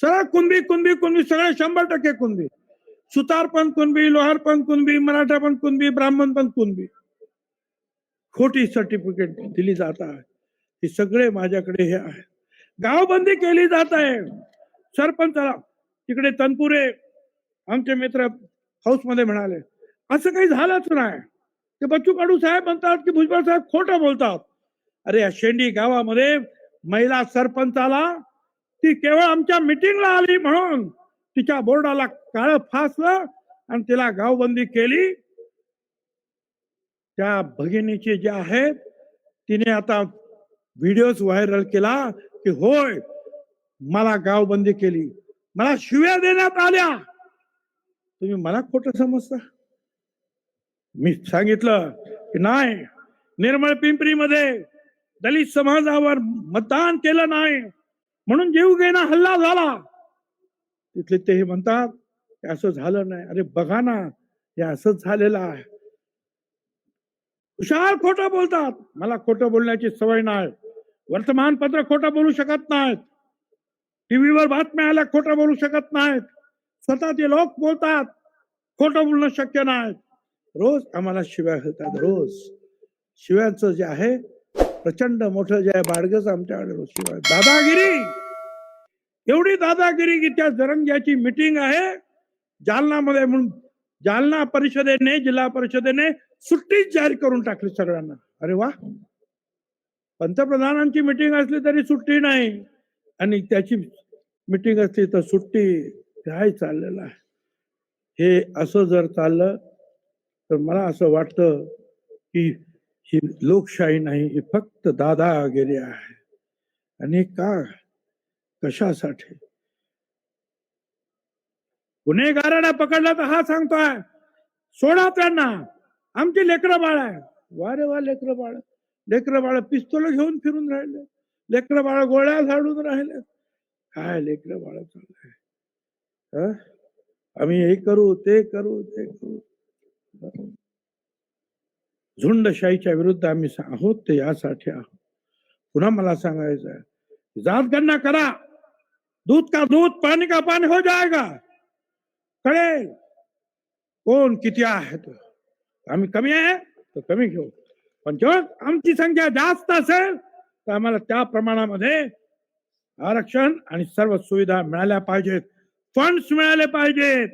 सगळं कुणबी कुणबी कुणबी सगळे शंभर टक्के कुणबी. सुतार पण कुणबी लोहार पण कुणबी मराठा पण कुणबी ब्राह्मण पण कुणबी. खोटी सर्टिफिकेट दिली जात आहे. हे सगळे माझ्याकडे हे आहे. गावबंदी केली जात आहे. सरपंचाला तिकडे तनपुरे आमचे मित्र हाऊसमध्ये म्हणाले असं काही झालंच नाही. ते बच्चू कडू साहेब म्हणतात की भुजबळ साहेब खोटं बोलतात. अरे या शेंडी गावामध्ये महिला सरपंचाला ती केवळ आमच्या मिटिंगला आली म्हणून तिच्या बोर्डाला काळ फासलं आणि तिला गावबंदी केली. त्या भगिनीचे जे आहेत तिने आता व्हिडिओज व्हायरल केला की होय मला गावबंदी केली. मला शिव्या देण्यात आल्या. तुम्ही मला खोट समजता? मी सांगितलं की नाही निर्मळ पिंपरीमध्ये दलित समाजावर मतदान केलं नाही. म्हणून जीव घेणा हल्ला झाला. तिथले ते हे म्हणतात असं झालं नाही. अरे बघा ना हे असंच झालेलं आहे. हुशार खोटं बोलतात. मला खोटं बोलण्याची सवय नाही. वर्तमानपत्र खोटं बोलू शकत नाहीत. टीव्हीवर बातम्या आल्या खोटं बोलू शकत नाहीत. स्वतः ते लोक बोलतात खोटं बोलणं शक्य नाही. रोज आम्हाला शिव्या घालतात रोज. शिव्यांचं जे आहे प्रचंड मोठं जे आहे बाडगच आमच्याकडे रोज दादागिरी! एवढी दादागिरी की त्या जरंग्याची मिटिंग आहे. जालनामध्ये म्हणून जालना परिषदेने जिल्हा परिषदेने सुट्टीच जाहीर करून टाकली सगळ्यांना. अरे वा! पंतप्रधानांची मिटिंग असली तरी सुट्टी नाही. आणि त्याची मिटिंग असली तर सुट्टी काय चाललेलं आहे? हे असं जर चाललं तर मला असं वाटतं की ही लोकशाही नाही ही फक्त दादागिरी आहे. आणि का? कशासाठी? गुन्हेगारांना पकडला तर हा सांगतोय. सोडा त्यांना. आमची लेकरं बाळ आहे. वा रे वा लेकरं बाळ. लेकरं बाळ पिस्तोल घेऊन फिरून राहिले. लेकरं बाळ गोळ्या झाडून राहिले. काय लेकरं बाळ चाललंय? आम्ही हे करू ते करू ते करू. झुंडशाहीच्या विरुद्ध आम्ही आहोत ते यासाठी आहोत. पुन्हा मला सांगायचं आहे जात गणना करा. दूध का दूध पाणी का पाणी हो जाएगा. कळेल. कोण किती आहे तो? आम्ही कमी आहे तर कमी घेऊ. पण जेव्हा आमची संख्या जास्त असेल तर आम्हाला त्या प्रमाणामध्ये आरक्षण आणि सर्व सुविधा मिळाल्या पाहिजेत. फंड्स मिळाले पाहिजेत.